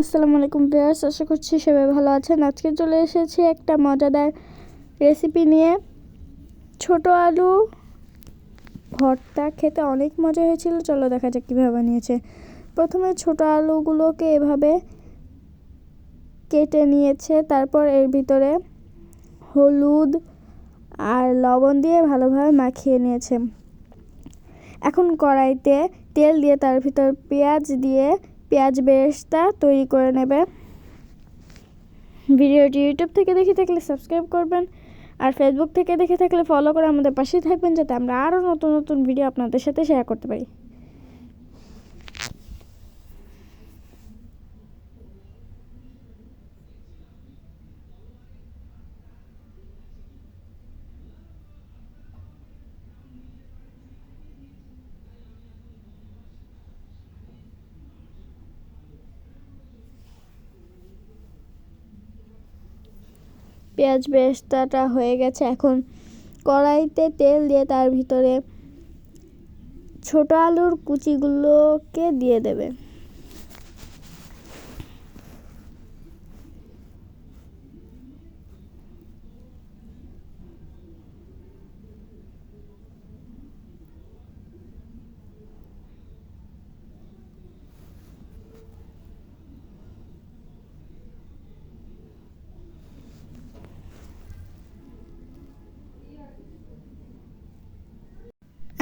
আসসালামু আলাইকুম ভিউয়ার্স, আশা করছি সবাই ভালো আছেন। আজকে চলে এসেছি একটা মজাদার রেসিপি নিয়ে। ছোট আলু ভর্তা খেতে অনেক মজা হয়েছিল। চলো দেখা যাক কীভাবে বানিয়েছে। প্রথমে ছোট আলুগুলোকে এভাবে কেটে নিয়েছে। তারপর এর ভিতরে হলুদ আর লবণ দিয়ে ভালোভাবে মাখিয়ে নিয়েছে। এখন কড়াইতে তেল দিয়ে তার ভিতর পেঁয়াজ দিয়ে পেঁয়াজ বেরেস্তা তৈরি করে নেবে ভিডিওটি ইউটিউব থেকে দেখে থাকলে সাবস্ক্রাইব করবেন আর ফেসবুক থেকে দেখে থাকলে ফলো করে আমাদের পাশেই থাকবেন যাতে আমরা আরও নতুন নতুন ভিডিও আপনাদের সাথে শেয়ার করতে পারি। পেঁয়াজ বেস্তাটা হয়ে গেছে। এখন কড়াইতে তেল দিয়ে তার ভিতরে ছোট আলুর কুচিগুলোকে দিয়ে দেবে।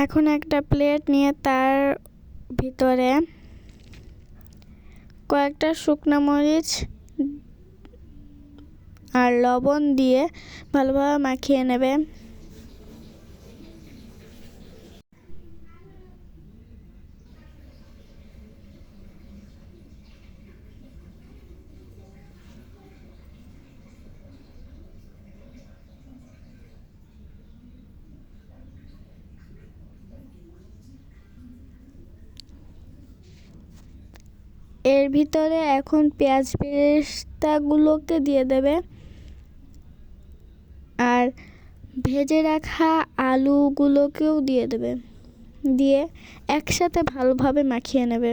এখন একটা প্লেট নিয়ে তার ভিতরে কয়েকটা শুকনো মরিচ আর লবণ দিয়ে ভালোভাবে মাখিয়ে নেবে। এর ভিতরে এখন পেঁয়াজ পেস্তাগুলোকে দিয়ে দেবে। আর ভেজে রাখা আলুগুলোকেও দিয়ে দেবে। দিয়ে একসাথে ভালোভাবে মাখিয়ে নেবে।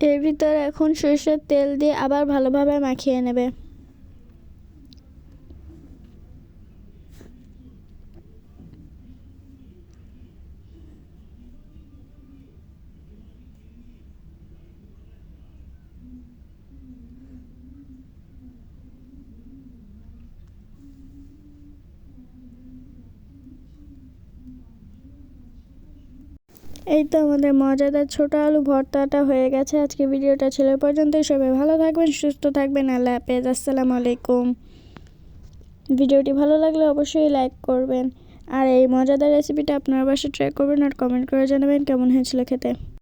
এর ভিতরে এখন সরষের তেল দিয়ে আবার ভালোভাবে মাখিয়ে নেবে। এই তো আমাদের মজাদার ছোট আলু ভর্তাটা হয়ে গেছে। আজকে ভিডিওটা ছিল পর্যন্ত সবাই ভালো থাকবেন, সুস্থ থাকবেন। আল্লাহ হাফেজ। আসসালামু আলাইকুম। ভিডিওটি ভালো লাগলে অবশ্যই লাইক করবেন। আর এই মজাদার রেসিপিটা আপনার বাসায় ট্রাই করবেন আর কমেন্ট করে জানাবেন কেমন হয়েছিল খেতে।